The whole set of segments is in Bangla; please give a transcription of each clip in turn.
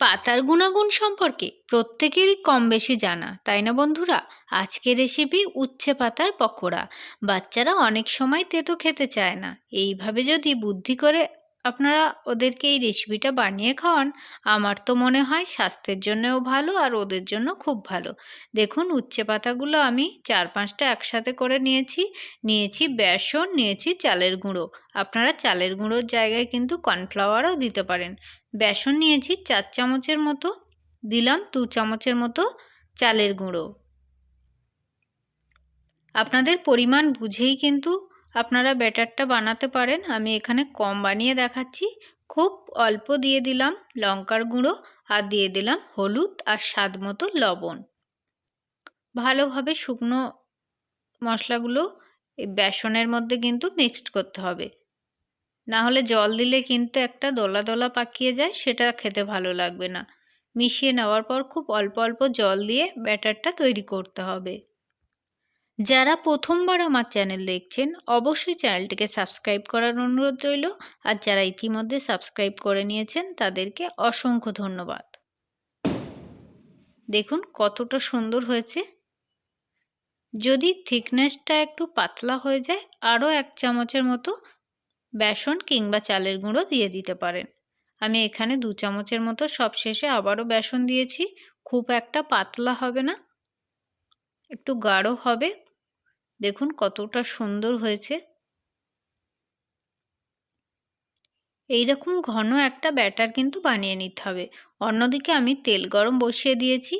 পাতার গুণাগুণ সম্পর্কে প্রত্যেকেরই কম বেশি জানা, তাই না বন্ধুরা? আজকের রেসিপি উচ্ছে পাতার পকোড়া। বাচ্চারা অনেক সময় তেতো খেতে চায় না। এইভাবে যদি বুদ্ধি করে আপনারা ওদেরকে এই রেসিপিটা বানিয়ে খাওয়ান। আমার তো মনে হয় স্বাস্থ্যের জন্যও ভালো আর ওদের জন্য খুব ভালো। দেখুন, উচ্ছে পাতাগুলো আমি চার পাঁচটা একসাথে করে নিয়েছি। নিয়েছি বেসন, নিয়েছি চালের গুঁড়ো। আপনারা চালের গুঁড়োর জায়গায় কিন্তু কর্নফ্লাওয়ারও দিতে পারেন। বেসন নিয়েছি চার চামচের মতো। দিলাম দু চামচের মতো চালের গুঁড়ো। আপনাদের পরিমাণ বুঝেই কিন্তু আপনারা ব্যাটারটা বানাতে পারেন। আমি এখানে কম বানিয়ে দেখাচ্ছি। খুব অল্প দিয়ে দিলাম লঙ্কার গুঁড়ো আর দিয়ে দিলাম হলুদ আর স্বাদ মতো লবণ। ভালোভাবে শুকনো মশলাগুলো এই বেসনের মধ্যে কিন্তু মিক্সড করতে হবে। না হলে জল দিলে কিন্তু একটা দোলা দোলা পাকিয়ে যায়, সেটা খেতে ভালো লাগবে না। মিশিয়ে নেওয়ার পর খুব অল্প অল্প জল দিয়ে ব্যাটারটা তৈরি করতে হবে। যারা প্রথমবার আমার চ্যানেল দেখছেন, অবশ্যই চ্যানেলটিকে সাবস্ক্রাইব করার অনুরোধ রইল। আর যারা ইতিমধ্যে সাবস্ক্রাইব করে নিয়েছেন, তাদেরকে অসংখ্য ধন্যবাদ। দেখুন কতটা সুন্দর হয়েছে। যদি থিকনেসটা একটু পাতলা হয়ে যায়, আরও এক চামচের মতো বেসন কিংবা চালের গুঁড়ো দিয়ে দিতে পারেন। আমি এখানে দু চামচের মতো সব শেষে আবারও বেসন দিয়েছি। খুব একটা পাতলা হবে না। একটু গাঢ় হবে। দেখুন কতটা সুন্দর হয়েছে। এইরকম ঘন একটা ব্যাটার কিন্তু বানিয়ে নিতে হবে। অন্যদিকে আমি তেল গরম বসিয়ে দিয়েছি।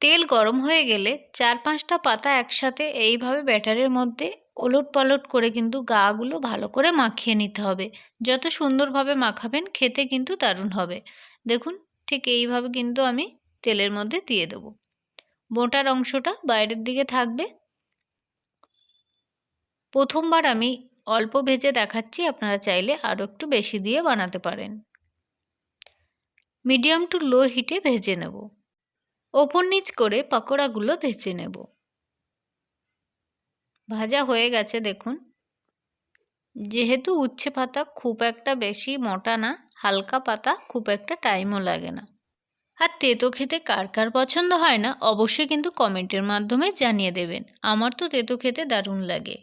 তেল গরম হয়ে গেলে চার পাঁচটা পাতা একসাথে এইভাবে ব্যাটারের মধ্যে ওলট পালট করে কিন্তু গাগুলো ভালো করে মাখিয়ে নিতে হবে। যত সুন্দরভাবে মাখাবেন খেতে কিন্তু দারুণ হবে। দেখুন ঠিক এইভাবে কিন্তু আমি তেলের মধ্যে দিয়ে দেবো। মোটার অংশটা বাইরের দিকে থাকবে। প্রথমবার আমি অল্প ভেজে দেখাচ্ছি, আপনারা চাইলে আরও একটু বেশি দিয়ে বানাতে পারেন। মিডিয়াম টু লো হিটে ভেজে নেব। ওপর নিচ করে পকোড়াগুলো ভেজে নেব। ভাজা হয়ে গেছে, দেখুন। যেহেতু উচ্ছে পাতা খুব একটা বেশি মোটা না, হালকা পাতা খুব একটা টাইমও লাগে না। আর তেতো খেতে কার কার পছন্দ হয় না, অবশ্যই কিন্তু কমেন্টের মাধ্যমে জানিয়ে দেবেন। আমার তো তেতো খেতে দারুণ লাগে।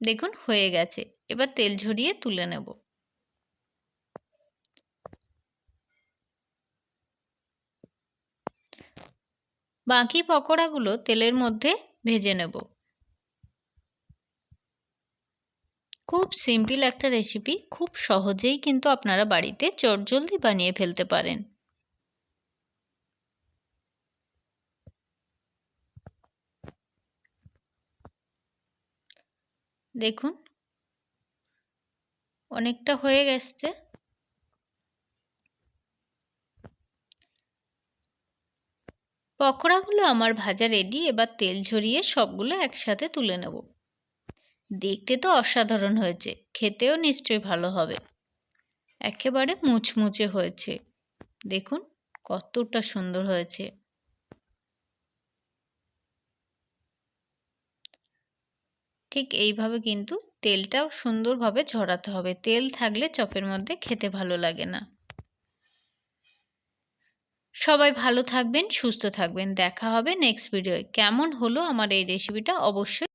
দেখুন, হয়ে গেছে। এবার তেল ঝরিয়ে তুলে নেব। বাকি পকোড়াগুলো তেলের মধ্যে ভেজে নেব। খুব সিম্পল একটা রেসিপি খুব সহজেই কিন্তু আপনারা বাড়িতে চটজলদি বানিয়ে ফেলতে পারেন। দেখুন, অনেকটা হয়ে গেছে। পকোড়াগুলো আমার ভাজা রেডি এবার তেল ঝরিয়ে সবগুলো একসাথে তুলে নেব। দেখতে তো অসাধারণ হয়েছে, খেতেও নিশ্চয়ই ভালো হবে। একেবারে মুচমুচে হয়েছে। দেখুন, কতটা সুন্দর হয়েছে। ঠিক এইভাবে কিন্তু তেলটাও সুন্দরভাবে ঝরাতে হবে। তেল থাকলে চপের মধ্যে খেতে ভালো লাগে না। সবাই ভালো থাকবেন, সুস্থ থাকবেন। দেখা হবে নেক্সট ভিডিওয় কেমন হলো আমার এই রেসিপিটা অবশ্যই